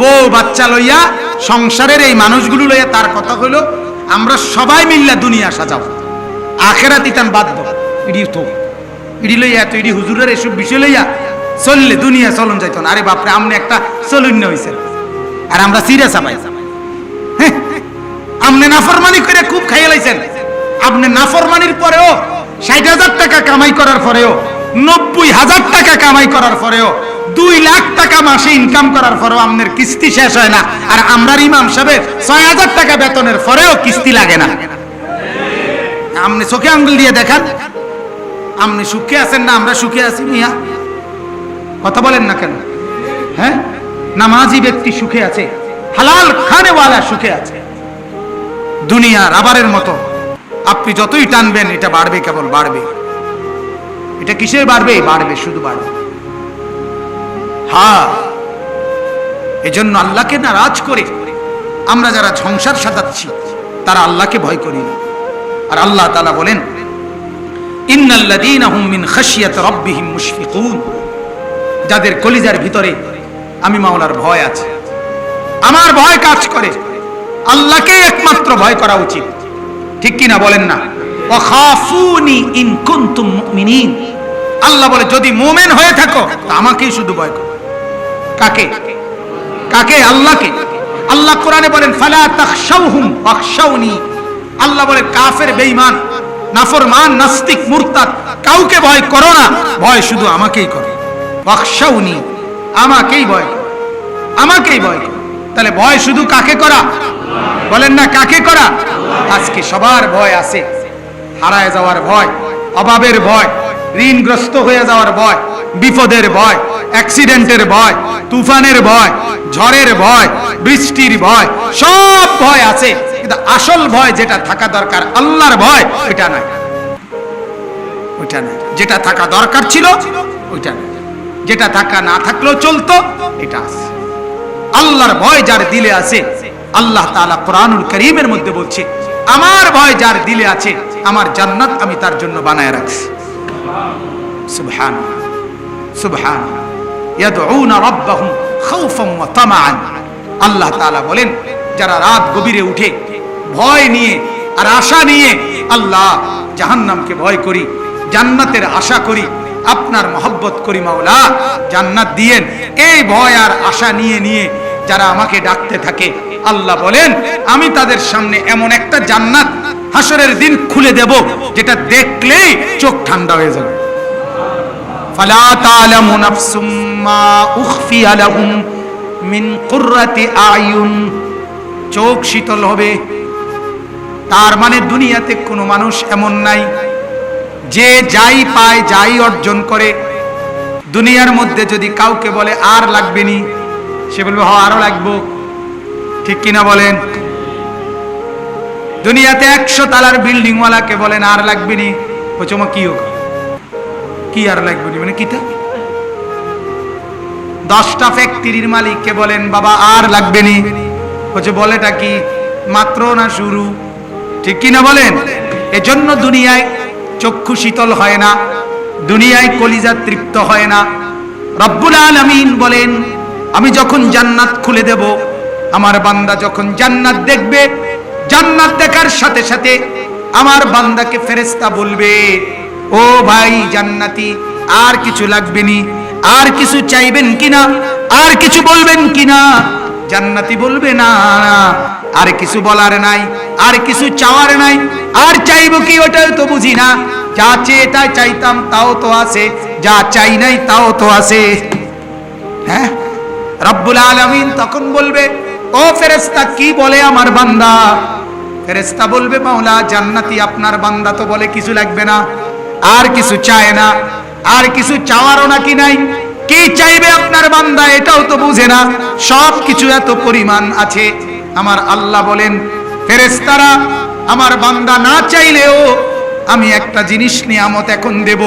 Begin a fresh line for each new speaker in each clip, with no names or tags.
বউ বাচ্চা লইয়া সংসারের এই মানুষগুলো লইয়া তার কথা হইল আমরা সবাই মিল্লা দুনিয়া আখেরা তিতান বাদ দাও ইডি তো ইডি লইয়া এত ইডি হুজুরের এসব বিষয় লইয়া চললে দুনিয়া চলন যাইতো না। আরে বাপরে আমনে একটা চলুন্য হইছে। আর আমরা সিরিয়াস আবাই। হ্যাঁ, আপনি নাফরমানি করে খুব খাইয়ে লাইছেন। আপনি নাফরমানির পরেও ষাট হাজার টাকা কামাই করার পরেও নব্বই হাজার টাকা কামাই করার পরেও দুই লাখ টাকা মাসে ইনকাম করার পরেও আপনার কিস্তি শেষ হয় না। আর আমরার ইমাম সাহেবের ছয় হাজার টাকা বেতনের পরেও কিস্তি লাগে না। আপনি চোখে আঙ্গুল দিয়ে দেখান। আপনি সুখে আছেন না, আমরা সুখে আছি মিয়া। কথা বলেন না কেন? হ্যাঁ? নামাজি ব্যক্তি সুখে আছে, হালাল খানেওয়ালা সুখে আছে। দুনিয়া রাবারের মতো। আপনি যতই টানবেন, এটা বাড়বে কেবল বাড়বে। এটা কিসের বাড়বে? বাড়বে, শুধু বাড়বে। হ্যাঁ এজন্য আল্লাহকে নারাজ করে আমরা যারা সংসার সাজাচ্ছি তারা আল্লাহকে ভয় করি না। আর আল্লাহ তালা বলেন যাদের কলিজার ভিতরে আমি মাওলার ভয় আছে। আমার ভয় কাজ করে। আল্লাহকে একমাত্র ভয় করা উচিত। ঠিক কিনা বলেন না? আল্লাহ বলে, যদি মোমেন হয়ে থাকো আমাকেই শুধু ভয় করো। কাকে? কাকে? আল্লাহকে। আল্লাহ কোরআনে বলেন, ফালা তাখশাউহুম ওয়াখশাউনি আল্লাহ বলে, কাফের, বেঈমান, নাফরমান, নাস্তিক, মুরতাদ, কাউকে ভয় করো না। ভয় শুধু আমাকেই করো। ওয়াখশাউনি আমাকেই ভয় আমাকেই ভয় তাহলে ভয় শুধু কাকে করা? বলেন না, কাকে করা? আজকে সবার ভয় আছে। হারায় যাওয়ার ভয়, অভাবের ভয়, ঋণগ্রস্ত হয়ে যাওয়ার ভয়, বিপদের ভয় অ্যাক্সিডেন্টের ভয়, তুফানের ভয়, ঝড়ের ভয়, বৃষ্টির ভয়, সব ভয় আছে। কিন্তু আসল ভয় যেটা থাকা দরকার, আল্লাহর ভয়, ওইটা নাই ওইটা নাই যেটা থাকা দরকার ছিল, ওইটা নাই যেটা থাকা না থাকলেও চলতো, এটা আছে। আল্লাহর ভয় যার দিলে আছে, আল্লাহ তাআলা কোরআনুল করিমের মধ্যে বলছে, আমার ভয় যার দিলে আছে, আমার জান্নাত আমি তার জন্য বানায় রাখছি। সুবহান সুবহান আল্লাহ বলেন, যারা রাত গভীরে উঠে ভয় নিয়ে আর আশা নিয়ে আল্লাহ জাহান্নামকে ভয় করি, জান্নাতের আশা করি, আপনার মহব্বত করি মাওলা, জান্নাত দিয়েন। এই ভয় আর আশা নিয়ে নিয়ে যারা আমাকে ডাকতে থাকে, আল্লাহ বলেন, আমি তাদের সামনে এমন একটা জান্নাত হাসরের দিন খুলে দেব, যেটা দেখলেই চোখ ঠান্ডা হয়ে যাবে। ফালা চোখ শীতল হবে। তার মানে দুনিয়াতে কোনো মানুষ এমন নাই। যে যাই পায়, যাই অর্জন করে। দুনিয়ার মধ্যে যদি কাউকে বলে আর লাগবে নি সে বলবে হ আরও লাগবো। ঠিক কিনা বলেন? দুনিয়াতে একশো তালার বিল্ডিং ওয়ালাকে বলেন, আর লাগবে নি বলছে কি হোক? কি আর লাগবে নি মানে কিটা দশটা ফ্যাক্টরির মালিককে বলেন, বাবা, আর লাগবে নি। বলছে বলেটা কি? মাত্র না শুরু? ঠিক কি না বলেন? এজন্য দুনিয়ায় চক্ষু শীতল হয় না, দুনিয়ায় কলিজা তৃপ্ত হয় না। রব্বুল আলামিন বলেন, আমি যখন জান্নাত খুলে দেব, আমার বান্দা যখন জান্নাত দেখবে, জান্নাত দেখার সাথে সাথে আমার বান্দাকে ফেরেস্তা বলবে, ও ভাই জান্নাতি, আর কিছু লাগবে নি? আর কিছু চাইবেন কিনা? আর কিছু বলবেন কিনা? জান্নাতি বলবে, না আর কিছু বলার নাই, আর কিছু চাওয়ার নাই। আর চাইব কি ওটাও তো বুঝি না। যা চেয়ে তা চাইতাম, তাও তো আছে। যা চাই নাই, তাও তো আছে। হ্যাঁ? রব্বুল আলামিন তখন বলবে, ও ফেরেস্তা কি বলে আমার বান্দা? ফেরেস্তা বলবে, মাওলা, জান্নাতি আপনার বান্দা তো বলে কিছু লাগবে না। আর কিছু চায় না। আর কিছু চাওয়ারও নাকি নাই। কি চাইবে আপনার বান্দা? এটাও তো বুঝে না। সব কিছু এত পরিমাণ আছে। আমার আল্লাহ বলেন ফেরেস্তারা আমার বান্দা না চাইলেও আমি একটা জিনিস নিয়ামত এখন দেব।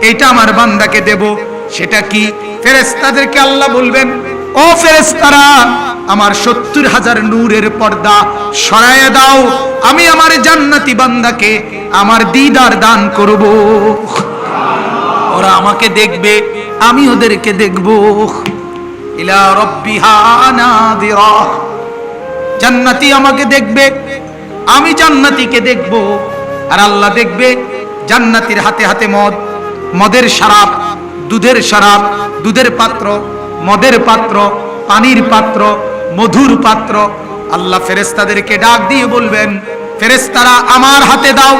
এটা আমার বান্দাকে দেব। সেটা কি? ফেরেস্তাদেরকে আল্লাহ বলবেন, ও ফেরেস্তারা আমার সত্তর হাজার নূরের পর্দা সরায় দাও। আমি আমার জান্নাতি বান্দাকে আমার দিদার দান করব। ওরা আমাকে দেখবে আমি ওদেরকে দেখব। ইলা জান্নাতি আমাকে দেখবে, আমি জান্নাতিকে দেখব। আর আল্লাহ দেখবে, জান্নাতির হাতে হাতে মদ, মদের শরাব, দুধের শরাব, দুধের পাত্র, মদের পাত্র, পানির পাত্র, মধুর পাত্র। আল্লাহ ফেরেস্তাদেরকে ডাক দিয়ে বলবেন ফেরেস্তারা আমার হাতে দাও,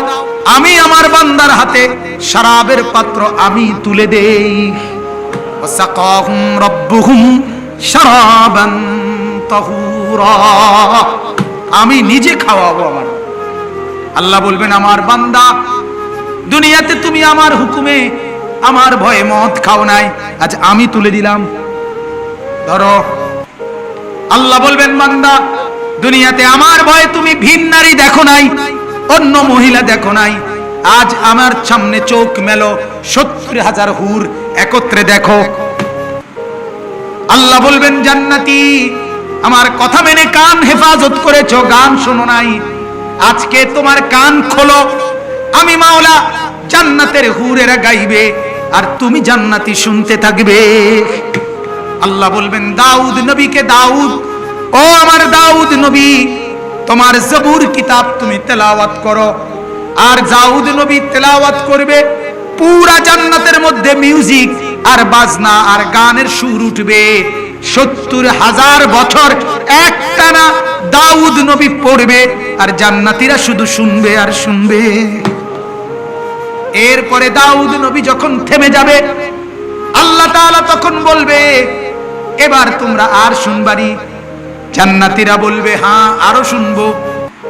আমি আমার বান্দার হাতে শরাবের পাত্র আমি তুলে দেই। وسقاهم ربهم شرابا طهورا আমি নিজে খাওয়াবো আমার আল্লাহ বলবেন আমার বান্দা দুনিয়াতে তুমি আমার হুকুমে আমার ভয়ে মদ খাও নাই আজ আমি তুলে দিলাম ধরো আল্লাহ বলবেন বান্দা দুনিয়াতে আমার ভয়ে তুমি ভিন নারী দেখো নাই অন্য মহিলা দেখো নাই আজ আমার সামনে চোখ মেলো সত্তর হাজার হুর একত্রে দেখো। আল্লাহ বলবেন, জান্নাতি, আমার কথা মেনে কান হেফাজত করেছ, গান শোনো নাই। আজকে তোমার কান খোলো। আমি মাওলা জান্নাতের হুরেরা গাইবে, আর তুমি জান্নাতি শুনতে থাকবে। আল্লাহ বলবেন, দাউদ নবীকে দাউদ, ও আমার দাউদ নবী, তোমার জবুর কিতাব তুমি তেলাওয়াত করো। আর দাউদ নবী তেলাওয়াত করবে পুরা জান্নাতের মধ্যে মিউজিক আর বাজনা আর গানের সুর উঠবে। সত্তর হাজার বছর একটানা দাউদ নবী পড়বে আর জান্নাতীরা শুধু শুনবে আর শুনবে। এরপরে দাউদ নবী যখন থেমে যাবে, আল্লাহ তাআলা তখন বলবে, এবার তোমরা আর শুনবারি জান্নাতীরা বলবে হ্যাঁ আরও শুনব।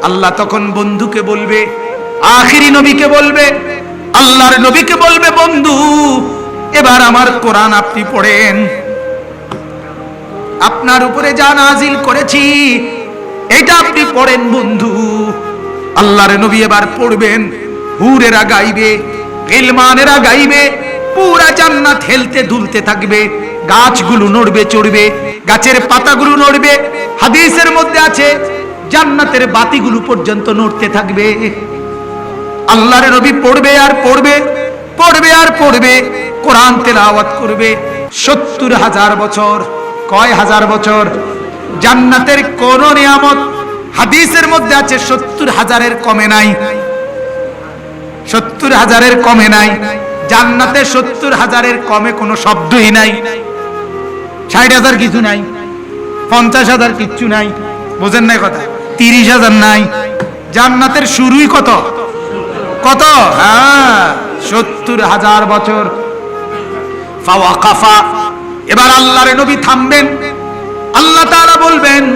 আল্লাহ তখন বন্ধুকে বলবে, আখিরি নবীকে বলবে আল্লাহর নবীকে বলবে, বন্ধু, এবার আমার কোরআন আপনি পড়েন। আপনার উপরে যা নাজিল করেছি, এটা আপনি পড়েন, বন্ধু। আল্লাহর নবী এবার পড়বেন, হুরেরা গাইবে, গিলমানেরা গাইবে, পুরা জান্নাত হেলতে দুলতে থাকবে, গাছগুলো নড়বে, চড়বে, গাছের পাতাগুলো নড়বে, হাদিসের মধ্যে আছে, জান্নাতের বাতিগুলো পর্যন্ত নড়তে থাকবে। আল্লাহর নবী পড়বে আর পড়বে পড়বে আর পড়বে, কোরআন তেলাওয়াত করবে। সত্তর হাজার বছর, কয় হাজার বছর? জান্নাতের কোন নিয়ামত হাদিসের মধ্যে আছে, সত্তর হাজারের কমে নাই। সত্তর হাজারের কমে নাই। জান্নাতে সত্তর হাজারের কমে কোনো শব্দই নাই। ষাট হাজার কিছু নাই। পঞ্চাশ হাজার কিচ্ছু নাই। বোঝেন নাই কথা? তিরিশ হাজার নাই। জান্নাতের শুরুই কত? কত? হ্যাঁ সত্তর হাজার বছর। এবার নবী থামবেন। আল্লাহ বলবেন,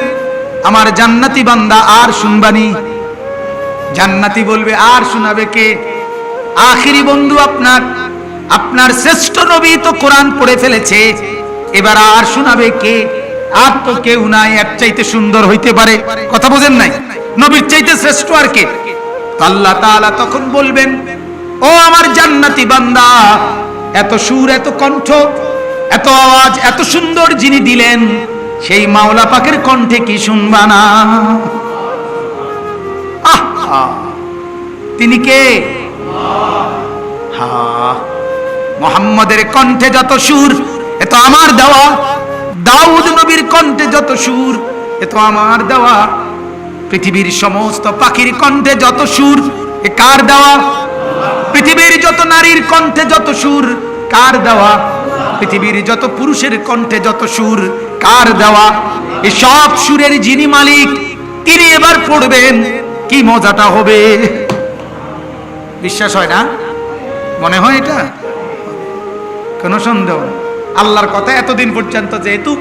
আমার জান্নাতি বান্দা আর শুনবানি। জান্নাতি বলবে, আর শোনাবে কে? আখিরি বন্ধু আপনার। আপনার শ্রেষ্ঠ নবী তো কোরআন পড়ে ফেলেছে। এবার আর শোনাবে কে? আর তো কেউ নাই এক চাইতে সুন্দর হইতে পারে। কথা বোঝেন নাই? নবীর চাইতে শ্রেষ্ঠ আর কে? আল্লাহ তাআলা তখন বলবেন, ও আমার জান্নাতি বান্দা, এত সুর, এত কণ্ঠ, এত আওয়াজ, এত সুন্দর যিনি দিলেন, সেই মাওলা পাকের কণ্ঠে কি শুনবা না? তিনি কে? হা, মোহাম্মদের কণ্ঠে যত সুর, এ তো আমার দেওয়া। দাউদ নবীর কণ্ঠে যত সুর, এ তো আমার দেওয়া। পৃথিবীর সমস্ত পাখির কণ্ঠে যত সুর, এ কার দেওয়া? পৃথিবীর যত নারীর কণ্ঠে যত সুর, কার দেওয়া? পৃথিবীর যত পুরুষের কণ্ঠে যত সুর, কার দেওয়া? এই সব সুরের যিনি মালিক, তিনি এবার পড়বেন, কি মজাটা হবে? বিশ্বাস হয় না? মনে হয় এটা? কোনো সন্দেহ। আল্লাহর কথা এতদিন পর্যন্ত যেহেতু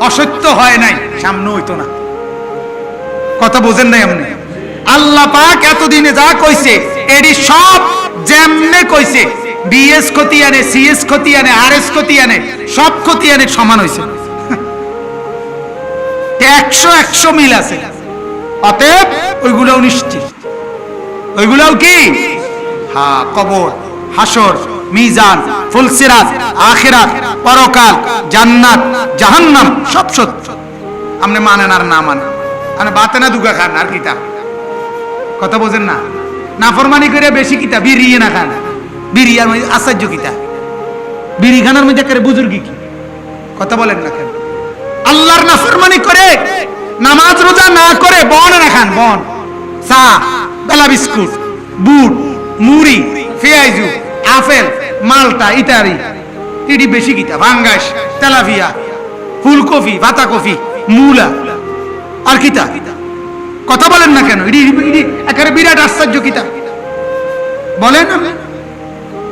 অসত্য হয় নাই, সামনে হইতো না। কথা বোঝেন নাই এমনি আল্লাহ পাক এতদিনে যা কইছে, এডি সব যেমনে কইছে, বিএস আনে সিএস আনে আর এস আনে সব আনে সমান হইছে। একশো একশো মিল আছে। অতএব ওইগুলোও নিশ্চিত। ওইগুলোও কি? হ্যাঁ কবর, হাসর, মিজান ফুলসিরাত আখিরাত, পরকাল, জান্নাত, জাহান্নাম, সব সত্য। আপনি মানেন আর না মানেন। আপনি বাতে না দুগা খান, আর কিতা? কথা বোঝেন না? নাফরমানি করে বেশি কিতা? বিরিয়ে না খান। বিরিয়ার মধ্যে আশ্চর্য কিতা? বিড়ি খানার মধ্যে একেবারে বুজুর্গি কি? কথা বলেন না কেন? আল্লাহর নাফরমানি করে, নামাজ রোজা না করে বন না খান, বন। চা, বেলা বিস্কুট, বুট, মুড়ি পেঁয়াজু আপেল, মালটা ইত্যাদি ইডি বেশি কিতা? ভাঙ্গাস তেলাপিয়া ফুলকপি বাতাকপি মূলা। আর কিতা? কথা বলেন না কেন? ইডি একেবারে বিরাট আশ্চর্য কিতা। বলেন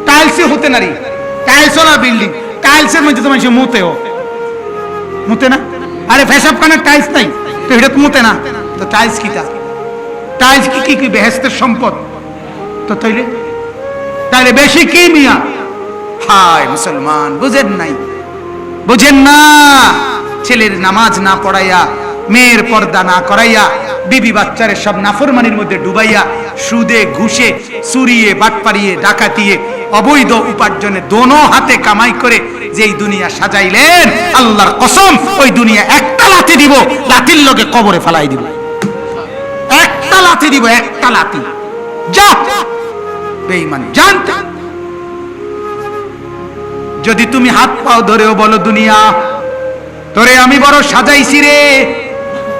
টাইলসে হতে নারি। টাইলস না বিল্ডিং। টাইলসের মধ্যে তো মানুষ মুতেও। মুতে না? আরে ফেসাব কানের টাইলস নাই। তো এটা তো মুতে না। তো টাইলস কিতা? টাইলস কি কি কি বেহেস্তের সম্পদ? তো তাইলে? তাইলে বেশি কি মিয়া? হায় মুসলমান, বুঝেন নাই। বুঝেন না। ছেলের নামাজ না পড়াইয়া মেয়ের পর্দা না করাইয়া, বিবি বাচ্চারে সব নাফরমানির মধ্যে ডুবাইয়া, সুদে, ঘুষে, চুরিয়ে, বাটপারিয়ে, ডাকাতিয়ে, অবৈধ উপার্জনে দোনো হাতে কামাই করে যেই দুনিয়া সাজাইলেন, আল্লাহর কসম, ওই দুনিয়া একটা লাথি দিব লাথির লগে কবরে ফেলাই দিব। একটা লাথি দিব একটা লাথি যা, বেঈমান জান যদি তুমি হাত পাও ধরেও বলো দুনিয়া, তোরে আমি বড় সাজাইছি রে।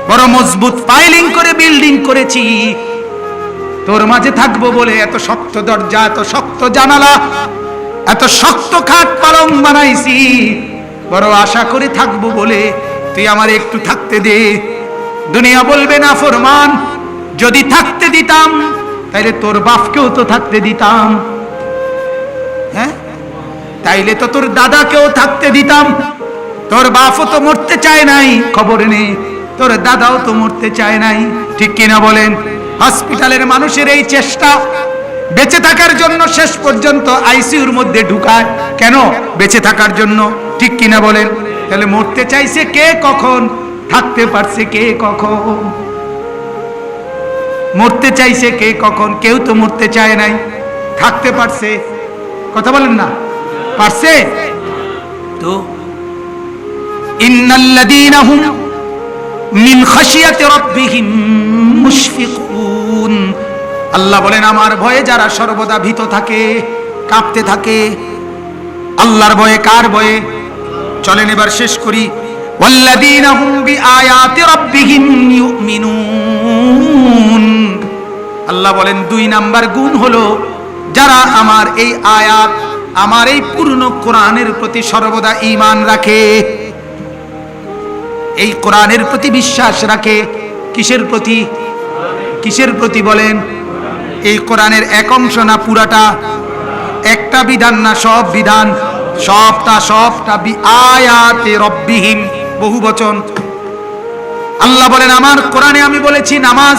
বড় মজবুত ফাইলিং করে বিল্ডিং করেছি। তোর মাঝে থাকব বলে এত শক্ত দরজা, এত শক্ত জানালা, এত শক্ত খাট পালং বানাইছি। বড় আশা করে থাকব বলে তুই আমার একটু থাকতে দে। দুনিয়া বলবে না ফরমান, যদি থাকতে দিতাম, তাইলে তোর বাপকেও তো থাকতে দিতাম। হ্যাঁ? তাইলে তো তোর দাদাকেও থাকতে দিতাম। তোর বাপও তো মরতে চায় নাই, খবর নেই তোর দাদাও তো মরতে চায় নাই। ঠিক কিনা বলেন? হসপিটালের মানুষের এই চেষ্টা বেঁচে থাকার জন্য শেষ পর্যন্ত আইসিইউর মধ্যে ঢুকায়। কেন? বেঁচে থাকার জন্য। ঠিক কিনা বলেন? তাহলে মরতে চাইছে কে কখন? থাকতে পারছে কে কখন? মরতে চাইছে কে কখন? কেউ তো মরতে চায় নাই। থাকতে পারছে। কথা বলেন না। পারছে? তো? ইন্নাল্লাযীনা হুম মিন আল্লাহ বলেন, আমার ভয়ে যারা সর্বদা ভীত থাকে, কাঁপতে থাকে, আল্লাহর ভয়ে, কার ভয়ে? চলেন এবার শেষ করি। আল্লাহ বলেন, দুই নাম্বার গুণ হলো, যারা আমার এই আয়াত, আমার এই পূর্ণ কোরআনের প্রতি সর্বদা ইমান রাখে। এই কোরআনের প্রতি বিশ্বাস রাখে। কিসের প্রতি? কিসের প্রতি বলেন? এই কোরআনের এক অংশ না পুরাটা? একটা বিধান না সব বিধান? সবটা সবটা আয়াতে রব্বিহীন বহু বচন। আল্লাহ বলেন, আমার কোরআনে আমি বলেছি নামাজ।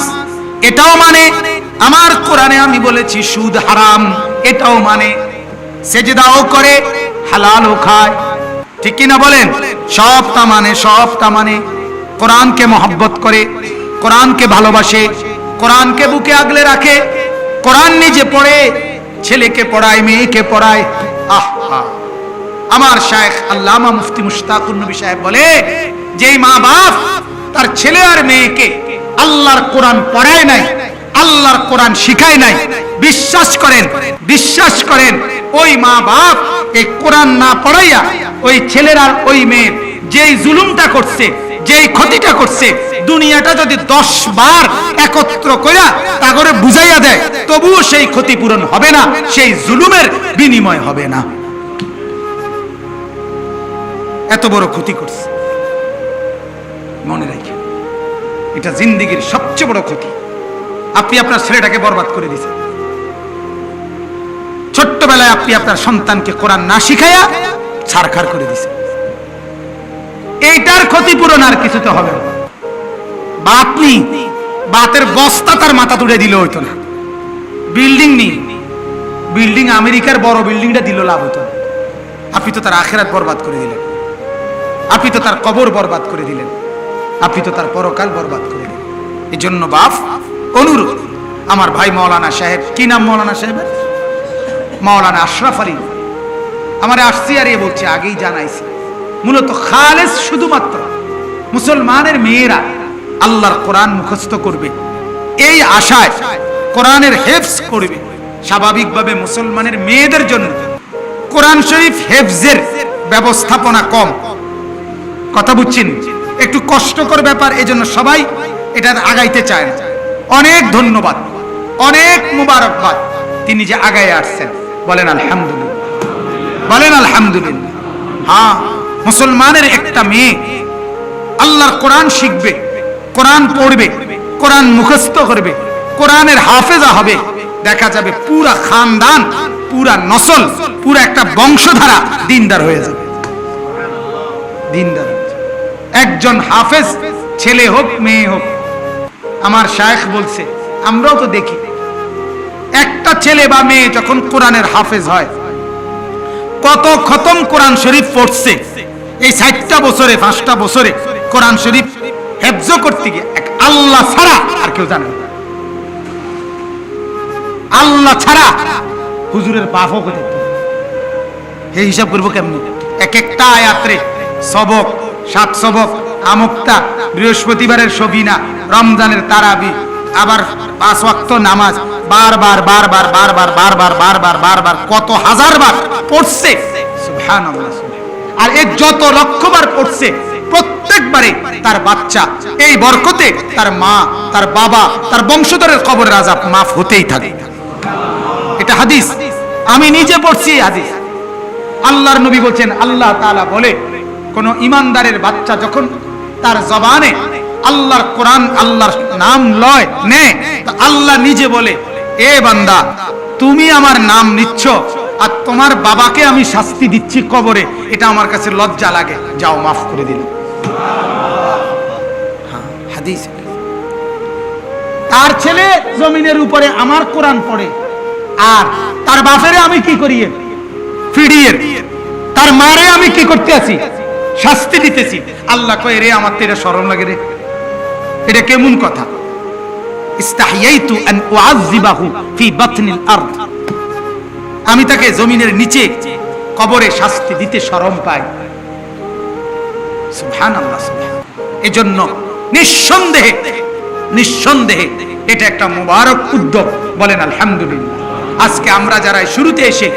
এটাও মানে। আমার কোরআনে আমি বলেছি সুদ হারাম। এটাও মানে। সেজদাও করে, হালালও খায়। ঠিক কিনা বলেন? সবটা মানে সবটা মানে। কোরআনকে মহব্বত করে, কোরআনকে ভালোবাসে, কোরআনকে বুকে আগলে রাখে। কোরআন নিজে পড়ে, ছেলেকে পড়ায়, মেয়েকে পড়ায়। আহ। আমার শায়েখ আল্লামা মুফতি মুশতাকুর নবী সাহেব বলে, যেই মা বাপ তার ছেলে আর মেয়েকে আল্লাহর কোরআন পড়ায় নাই, আল্লাহর কোরআন শিখায় নাই, বিশ্বাস করেন বিশ্বাস করেন, ওই মা বাপ এই কোরআন না পড়াইয়া ওই ছেলের আর ওই মেয়ের যেই জুলুমটা করছে, যেই ক্ষতিটা করছে, দুনিয়াটা যদি দশ বার একত্র কইরা তা করে বুঝাইয়া দেয়, তবুও সেই ক্ষতিপূরণ হবে না, সেই জুলুমের বিনিময় হবে না। এত বড় ক্ষতি করছে। মনে রাখি, এটা জিন্দিগির সবচেয়ে বড় ক্ষতি। আপনি আপনার ছেলেটাকে বরবাদ করে দিয়েছেন। ছোট্টবেলায় আপনি আপনার সন্তানকে কোরআন না শিখাইয়া ছাড়খাড় করে দিয়েছেন এইটার ক্ষতিপূরণ আর কিছু তো হবে বা আপনি বাতের বস্তা তার মাথা তুলে দিলে হইতো না। বিল্ডিং নি, বিল্ডিং আমেরিকার বড় বিল্ডিংটা দিল লাভ হতো আপনি তো তার আখেরাত বরবাদ করে দিলেন। আপনি তো তার কবর বরবাদ করে দিলেন। আপনি তো তার পরকাল বরবাদ করে দিলেন। এই জন্য বাপ, অনুরোধ, আমার ভাই মৌলানা সাহেব, কি নাম মৌলানা সাহেবের? মাওলানা আশরাফ আলী। আমার আসছি আর এ বলছে, আগেই জানাইছি। মূলত খালেস শুধুমাত্র মুসলমানের মেয়েরা আল্লাহর কোরআন মুখস্থ করবে। এই আশায় কোরআনের হেফস করবে। স্বাভাবিকভাবে মুসলমানের মেয়েদের জন্য কোরআন শরীফ হেফজের ব্যবস্থাপনা কম। কথা বুঝছেন? একটু কষ্টকর ব্যাপার, এজন্য সবাই এটা আগাইতে চায় না। অনেক ধন্যবাদ, অনেক মুবারকবাদ। তিনি যে আগায় আসছেন। বলেন, আলহামদুলিল্লাহ। বলেন, আলহামদুলিল্লাহ। হ্যাঁ মুসলমানের একটা মেয়ে আল্লাহর কোরআন শিখবে, কোরআন পড়বে, কোরআন মুখস্থ করবে, কোরআনের হাফেজা হবে। দেখা যাবে পুরা খানদান, পুরা নসল, পুরা একটা বংশধারা দিনদার হয়ে যাবে। দিনদার একজন হাফেজ, ছেলে হোক, মেয়ে হোক, আমার শায়েখ বলছে, আমরাও তো দেখি। একটা ছেলে বা মেয়ে যখন কোরআনের হাফেজ হয়, কত খতম কোরআন শরীফ পড়ছে, এই ষাটটা বছরে, পাঁচটা বছরে কোরআন শরীফ হেফজ করতে গিয়ে আল্লাহ ছাড়া আর কেউ জানে আল্লাহ ছাড়া হুজুরের বাপও করে এই হিসাব করব কেমনি? এক একটা আয়াত্রে সবক, সাত সবক, আমুক্তা, বৃহস্পতিবারের সবিনা, রমজানের তারাবি, আবার পাঁচ ওয়াক্ত নামাজ বারবার বারবার বারবার বারবার বারবার বারবার কত হাজার বার পড়ছে। আর এ যত লক্ষবার পড়ছে, প্রত্যেকবারে তার বাচ্চা, এই বরকতে তার মা, তার বাবা, তার বংশধরের কবর রাজা মাফ হতেই থাকে। এটা হাদিস। আমি নিজে পড়ছি হাদিস। আল্লাহর নবী বলছেন, আল্লাহ তাআলা বলে, কোন ইমানদারের বাচ্চা যখন তার জবানে আল্লাহর কোরআন, আল্লাহর নাম লয়, নে আল্লাহ নিজে বলে এ বান্দা তুমি আমার নাম নিচ্ছ আর তোমার বাবাকে আমি শাস্তি দিচ্ছি কবরে। এটা আমার কাছে লজ্জা লাগে। যাও মাফ করে দিল হ্যাঁ, তার ছেলে জমিনের উপরে আমার কোরআন পড়ে। আর তার বাপেরে আমি কি করি? ফিরিয়ে। তার মারে আমি কি করতে আছি? শাস্তি দিতেছি। আল্লাহ কয় রে আমার তো এটা স্মরণ লাগে রে। এটা কেমন কথা? ইস্তাহিয়াইতু আন উআযযিবাহু ফি বাতনিল আরদ। আমি তাকে জমিনের নিচে কবরে শাস্তি দিতে শরম পাই। সুবহানাল্লাহ সুবহান এজন্য নিঃসন্দেহে নিঃসন্দেহে এটা একটা মুবারক উদ্যোগ, বলেন আলহামদুলিল্লাহ। আজকে আমরা যারা শুরুতে এসে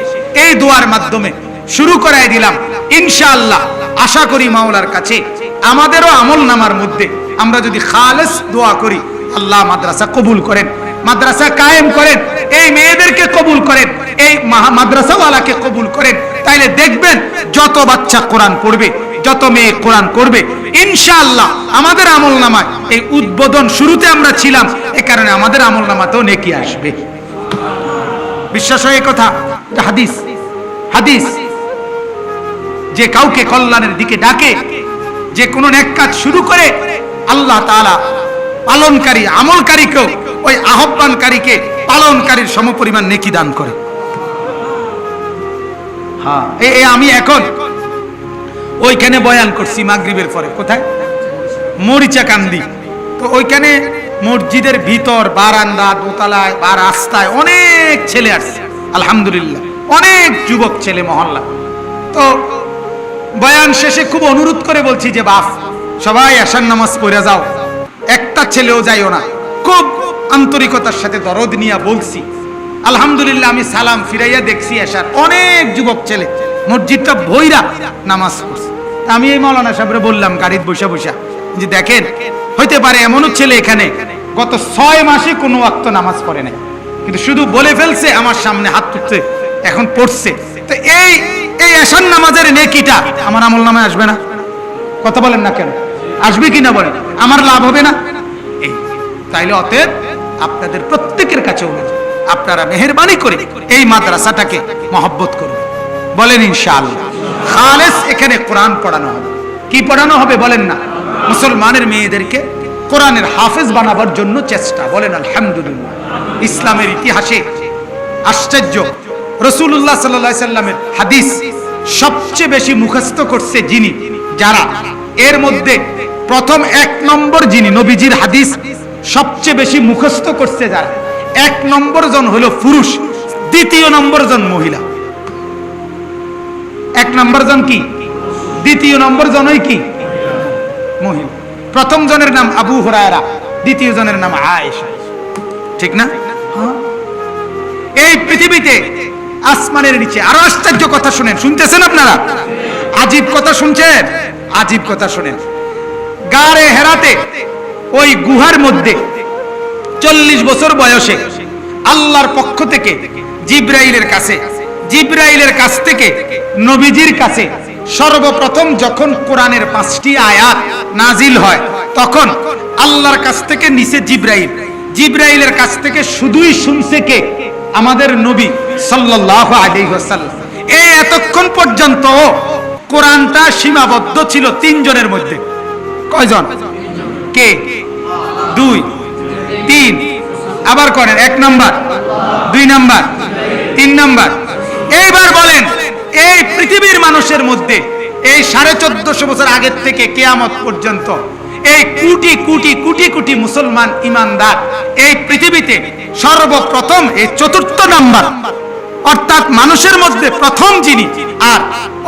এই দোয়ার মাধ্যমে শুরু করাই দিলাম, ইনশাআল্লাহ, আশা করি মাওলার কাছে আমাদেরও আমল নামার মধ্যে আমরা যদি খালেস দোয়া করি আল্লাহ মাদ্রাসা কবুল করেন, মাদ্রাসা কায়েম করেন, এই মেয়েদেরকে কবুল করেন, এই মাদ্রাসাওয়ালাকে কবুল করেন। তাইলে দেখবেন যত বাচ্চা কোরআন পড়বে, যত মেয়ে কোরআন করবে, ইনশাআল্লাহ আমাদের আমল নামায় এই উদ্বোধন শুরুতে আমরা ছিলাম, এ কারণে আমাদের আমল নামাতেও নেকি আসবে। বিশ্বাস হয় কথা? হাদিস হাদিস। যে কাউকে কল্যাণের দিকে ডাকে, যে কোনো নেক কাজ শুরু করে, আল্লাহ তাআলা পালনকারী, আমলকারীকেও ওই আহ্বানকারীকে পালনকারীর সমপরিমাণ নেকি দান করে। হ্যাঁ এ আমি এখন ওইখানে বয়ান করছি মাগরিবের পরে। কোথায়? মরিচা কান্দি। তো ওইখানে মসজিদের ভিতর, বারান্দা, দোতলায় বা রাস্তায় অনেক ছেলে আসছে, আলহামদুলিল্লাহ। অনেক যুবক ছেলে মহল্লা। তো বয়ান শেষে খুব অনুরোধ করে বলছি যে বাপ সবাই আসার নামাজ পড়ে যাও। একটা ছেলেও যাইও না। খুব আন্তরিকতার সাথে দরদ নিয়ে বলছি, আলহামদুলিল্লাহ, আমি সালাম ফিরাইয়া দেখছি আসার অনেক যুবক ছেলে। মসজিদটা ভৈরা নামাজ পড়ছে। আমি এই মৌলানা সাহেবরে বললাম, গাড়িতে বসে বসে, যে দেখেন, হইতে পারে এমনও ছেলে এখানে, গত ছয় মাসে কোনো ওয়াক্ত নামাজ পড়ে নাই। কিন্তু শুধু বলে ফেলছে, আমার সামনে হাত তুলছে, এখন পড়ছে। তো এই এই এশান নামাজের নেকিটা আমার আমল নামে আসবে না? কথা বলেন না কেন? আসবে কি না বলেন? আমার লাভ হবে না? এই, তাইলে অতএব আপনাদের প্রত্যেকের কাছে আপনারা মেহরবানি করে এই মাদ্রাসাটাকে মহব্বত করুন। বলেন ইনশাআল্লাহ। খালেস এখানে কোরআন পড়ানো হবে। কি পড়ানো হবে বলেন না? মুসলমানের মেয়েদেরকে কোরআনের হাফেজ বানাবার জন্য চেষ্টা। বলেন আলহামদুলিল্লাহ। ইসলামের ইতিহাসে আশ্চর্য। রসুল্লাহ সাল্লাহ সাল্লামের হাদিস সবচেয়ে বেশি মুখস্থ করছে যিনি, যারা। এর মধ্যে প্রথম এক নম্বর যিনি নবীজির হাদিস সবচেয়ে বেশি মুখস্থ করছে যারা, এক নম্বর জন হলো পুরুষ, দ্বিতীয় নম্বর জন মহিলা। এক নম্বর জন কি? দ্বিতীয় নম্বর জনই কি? মহিলা। প্রথম জনের নাম আবু হুরায়রা, দ্বিতীয় জনের নাম আয়েশা। ঠিক না? হ্যাঁ। এই পৃথিবীতে আসমানের নিচে আরও আশ্চর্য কথা শুনেন, শুনতেছেন আপনারা? আজীব কথা শুনছেন? আজীব কথা শুনেন। গাড়ে হেরাতে, ওই গুহার মধ্যে চল্লিশ বছর বয়সে আল্লাহর পক্ষ থেকে জিব্রাইলের কাছে, জিব্রাইলের কাছ থেকে নবীজির কাছে সর্বপ্রথম যখন কোরআনের পাঁচটি আয়াত নাজিল হয়, তখন আল্লাহর কাছ থেকে নিচে জিব্রাইল। জিব্রাইলের কাছ থেকে শুধুই শুনছে কে? আমাদের নবী সাল্লাল্লাহু আলাইহি ওয়াসাল্লাম। এই এতক্ষণ পর্যন্ত কোরআনটা সীমাবদ্ধ ছিল তিনজনের মধ্যে। কয়জন? কে? দুই। তিন। আবার করেন, এক নাম্বার। দুই নাম্বার। তিন নাম্বার। এইবার বলেন, এই পৃথিবীর মানুষের মধ্যে এই সাড়ে চোদ্দশো বছর আগের থেকে কেয়ামত পর্যন্ত এই কোটি কোটি কোটি কোটি মুসলমান ইমানদার এই পৃথিবীতে সর্বপ্রথম এই চতুর্থ নাম্বার অর্থাৎ মানুষের মধ্যে প্রথম যিনি আর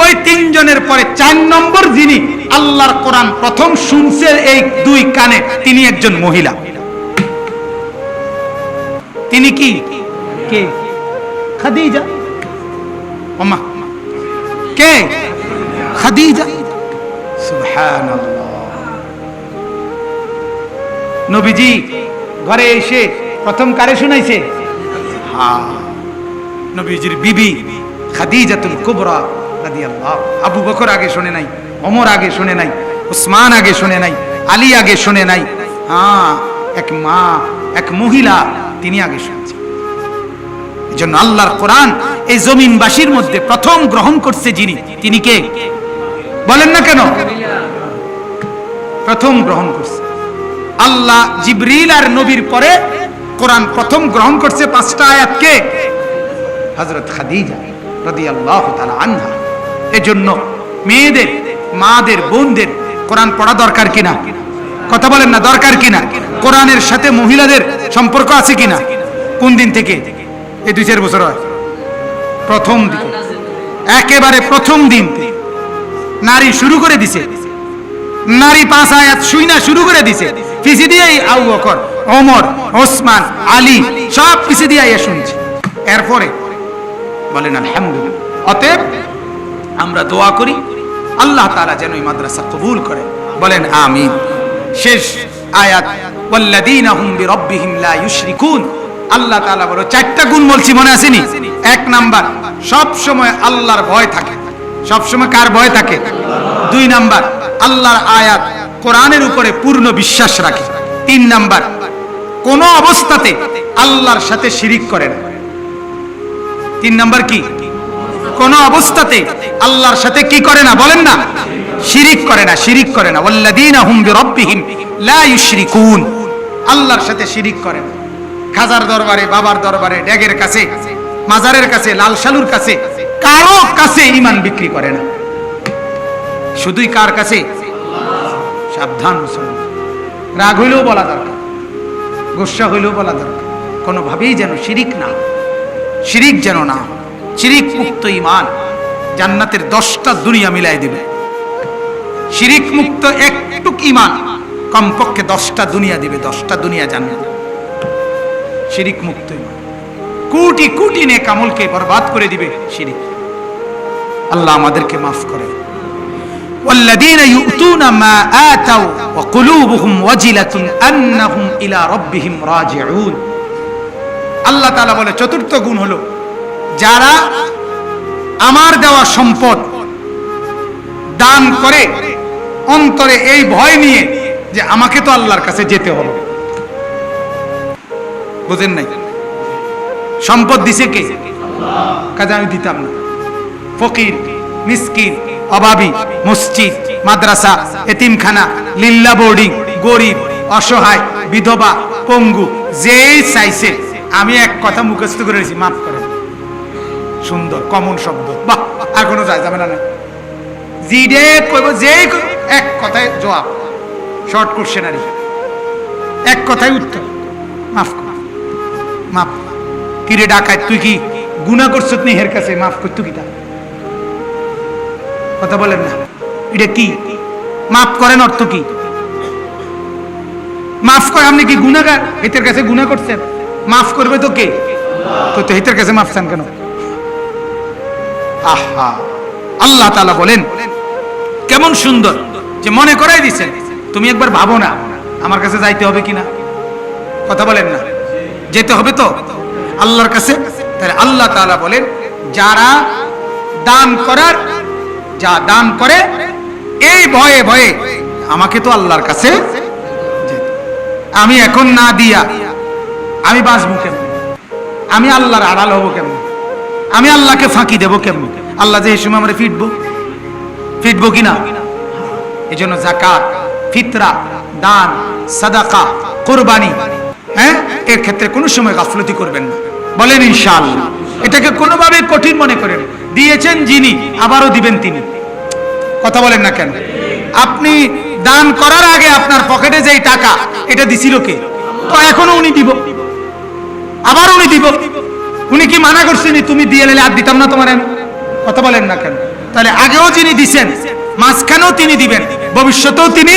ওই তিনজনের পরে চার নম্বর যিনি আল্লাহর কোরআন প্রথম শুনছে এই দুই কানে তিনি একজন মহিলা। তিনি কি? কে? খাদিজা। ওমা। কে? খাদিজা। সুবহানাল্লাহ। নবীজি ঘরে এসে প্রথম কারে শুনাইছে? হ্যাঁ। নবীজির বিবি খাদিজাতুল কুবরা রাদিয়াল্লাহ আবু বকর আগে শুনে নাই, ওমর আগে শুনে নাই, উসমান আগে শুনে নাই, আলী আগে শুনে নাই। হ্যাঁ এক মা, এক মহিলা তিনি আগে শুনছেন। এজন্য আল্লাহর কোরআন এই জমিনবাসীর মধ্যে প্রথম গ্রহণ করছে যিনি, তিনি কে? বলেন না কেন? প্রথম গ্রহণ করছে। আল্লাহ জিবরিল আর নবীর পরে কোরআন প্রথম গ্রহণ করছে পাঁচটা আয়াত কে হজরত খাদিজা রাদিয়াল্লাহু তাআলা আনহা। এজন্য মেয়েদের, মাদের, বোনদের কোরআন পড়া দরকার কিনা? কথা বলেন না, দরকার কিনা? কোরআনের সাথে মহিলাদের সম্পর্ক আছে কিনা? কোন দিন থেকে? এই দুই চার বছর হয়। প্রথম দিন একেবারে প্রথম দিন নারী শুরু করে দিছে। নারী পাঁচ আয়াত শুই না, শুরু করে দিছে। পিছি দিয়েই আউ বকর, ওমর, ওসমান, আলী, সব পিছি দিয়ে শুনছে। এরপরে বলেন, আলহামদুলিল্লাহ। অতএব আমরা দোয়া করি, আল্লাহ তাআলা যেন এই মাদ্রাসা কবুল করে। বলেন, আমিন। শেষ আয়াত, ওয়াল্লাযীনা হুম বিরাব্বিহিম লা ইউশরিকুন। আল্লাহ তাআলা বলো, চারটা গুণ বলছি, মনে আসেনি এক নাম্বার সব সময় আল্লাহর ভয় থাকে। সব সময় কার ভয় থাকে? দুই নাম্বার, আল্লাহর আয়াত কোরআনের উপরে পূর্ণ বিশ্বাস রাখে। তিন নাম্বার, কোন অবস্থাতে আল্লাহর সাথে শিরিক করে না। তিন নাম্বার কি? কোন অবস্থাতে আল্লাহর সাথে কি করে না? বলেন না। শিরিক করে না, শিরিক করে না। ইউশরিকুন। আল্লাহর সাথে শিরিক করে না। খাজার দরবারে, বাবার দরবারে, ড্যাগের কাছে, মাজারের কাছে, লাল শালুর কাছে, কারও কাছে ইমান বিক্রি করে না। শুধুই কার কাছে? সাবধান রাগ হইলেও বলা দরকার। গোসা হইলেও বলা দরকার। কোনোভাবেই যেন শিরিক না। শিরিক যেন না হয়। শিরিক মুক্ত ইমান জান্নাতের দশটা দুনিয়া মিলাই দিবে শিরিক মুক্ত একটুক ইমান কমপক্ষে দশটা দুনিয়া দিবে দশটা দুনিয়া জান্নাত শিরিক মুক্ত ইমান কোটি কোটি নে কামলকে বরবাদ করে দিবে শিরিক আল্লাহ আমাদেরকে মাফ করে والذين يؤتون ما آتوا وقلوبهم وجلة أنهم إلى ربهم راجعون আল্লাহ তাআলা বলে, চতুর্থ গুণ হলো, যারা আমার দেওয়া সম্পদ দান করে, অন্তরে এই ভয় নিয়ে যে আমাকে তো আল্লাহর কাছে যেতে হবে। বুঝেন নাই? সম্পদ দিছে কে? কাজে আমি দিতাম না। ফকির, মিসকিন, অভাবী, মসজিদ, মাদ্রাসা, এতিমখানা, লিল্লা বোর্ডিং, গরিব, অসহায়, বিধবা, পঙ্গু, যেই চাইছে আমি এক কথা মুখস্থ করে রেছি মাফ করেন সুন্দর কমন শব্দ। বাহ কোনো যায় যাবে না জিডে কইব কইব, এক কথায় জবাব। শর্ট কোশ্চেন আর এক কথায় উত্তর। মাফ কর। মাফ কিরে। ডাকায় তুই কি গুণা করছ নি হের কাছে? মাফ করতো কি তা? কথা বলেন না। এটা কি? মাফ করেন অর্থ কি? মাফ করে আপনি কি গুণাগার হেতের কাছে গুণা করছেন? মাফ করবে তো কে তো তো হেতের কাছে মাফ চান কেন? আহা, আল্লাহ তাআলা বলেন, কেমন সুন্দর যে মনে করাই দিছেন, তুমি একবার ভাবো না, আমার কাছে যাইতে হবে কিনা? কথা বলেন না। যেতে হবে তো? আল্লাহর কাছে? তাহলে আল্লাহ তাআলা বলেন, যারা দান করার, যা দান করে, এই ভয়ে ভয়ে আমাকে তো আল্লাহর কাছে আমি এখন না দিয়া আমি বাঁচবো কেমন? আমি আল্লাহর আড়াল হব কেমন? আমি আল্লাহকে ফাঁকি দেবো কেমন? আল্লাহ যে সময় আমরা ফিটবো? ফিটবো কিনা? এই জন্য জাকাত ফিতরা, দান, সাদাকা, কোরবানি হ্যাঁ? এর ক্ষেত্রে কোনো সময় গাফলতি করবেন না। বলেন ইনশাআল্লাহ। এটাকে কোনোভাবে কঠিন মনে করেন। দিয়েছেন যিনি, আবারও দিবেন তিনি। কথা বলেন না কেন? আপনি দান করার আগে আপনার পকেটে যেই টাকা, এটা দিছিল কে? তো এখনও উনি দিব। আবার উনি দিব। উনি কি মানা করছেন তুমি দিয়ে নিলে আর দিতাম না তোমার? কথা বলেন না কেন? তাহলে আগেও যিনি দিছেন, মাঝখানেও তিনি দিবেন, ভবিষ্যতেও তিনি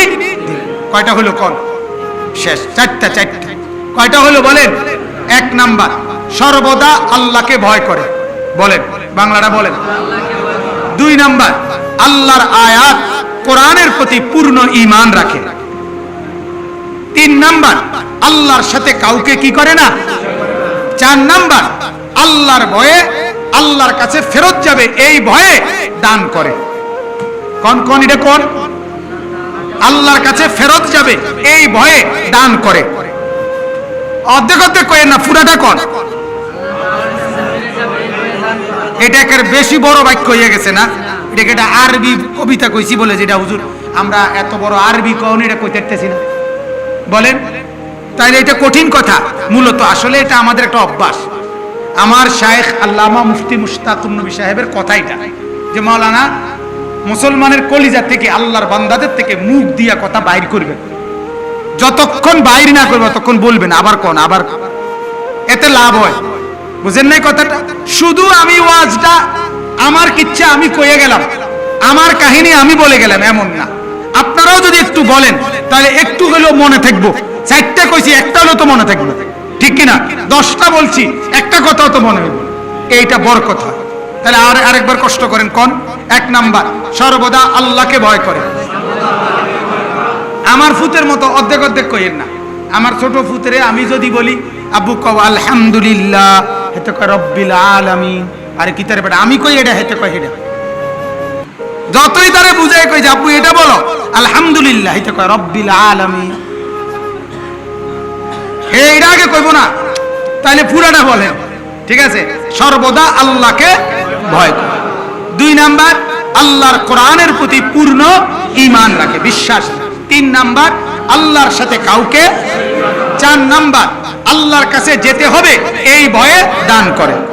কয়টা হলো কল? শেষ। চারটা চারটা। কয়টা হলো বলেন? এক নাম্বার, সর্বদা আল্লাহকে ভয় করে। বলেন, বাংলাটা বলেন। দুই নাম্বার, আল্লাহর আয়াত কোরআনের প্রতি পূর্ণ ঈমান রাখে। তিন নাম্বার, আল্লাহর সাথে কাউকে কি করে না? চার নাম্বার, আল্লাহর ভয়ে আল্লাহর কাছে ফেরত যাবে, এই ভয়ে দান করে। কোন কোন, এটা কোন? আল্লাহর কাছে ফেরত যাবে, এই ভয়ে দান করে। অর্ধেক অর্ধেক কয়ে না, পুরাটা কোন? এটা একের বেশি বড় বাক্য হয়ে গেছে না? এটাকে একটা আরবি কবিতা কইছি বলে যেটা হুজুর, আমরা এত বড় আরবি কখন এটা কইতেছি না। বলেন। তাইলে এটা কঠিন কথা। মূলত আসলে এটা আমাদের একটা অভ্যাস। আমার শায়েখ আল্লামা মুফতি মুশতাকুর নবী সাহেবের কথা এটা। যে মাওলানা, মুসলমানের কলিজা থেকে আল্লাহর বান্দাদের থেকে মুখ দিয়া কথা বাইর করবেন। যতক্ষণ বাইর না করবে ততক্ষণ বলবেন, আবার কোন, আবার এতে লাভ হয়। বুঝেন নাই কথাটা? শুধু আমি ওয়াজটা, আমার কিচ্ছা আমি কয়ে গেলাম। আমার কাহিনী আমি বলে গেলাম, এমন না। আপনারাও যদি একটু বলেন, তাহলে একটু হলেও মনে থাকব। চারটা কইছি একটা হলেও তো মনে থাকবে ঠিক কিনা? দশটা বলছি, একটা কথাও তো মনে হইব এইটা বড় কথা। তাহলে আর আরেকবার কষ্ট করেন, কোন? এক নাম্বার, সর্বদা আল্লাহকে ভয় করে আমার ফুতের মতো অর্ধেক অর্ধেক কইেন না। আমার ছোট ফুতরে আমি যদি বলি আব্বু কব আলহামদুলিল্লাহ, হেতে কয় রব্বিল আলামিন। আরে কি তারে বেটা, আমি কই এটা, হেতে কয় এটা? যতই তারে বুঝাই কই যে আব্বু এটা বলো। আলহামদুলিল্লাহ, হেতে কয় রব্বিল আলামিন। এইটা আগে কইব না। তাহলে পুরাটা বলে। ঠিক আছে? সর্বদা আল্লাহকে ভয় করে। দুই নাম্বার, আল্লাহর কোরআনের প্রতি পূর্ণ ইমান রাখে, বিশ্বাস তিন নাম্বার, আল্লাহর সাথে কাউকে চার নাম্বার, আল্লাহর কাছে যেতে হবে, এই ভয়ে দান করে।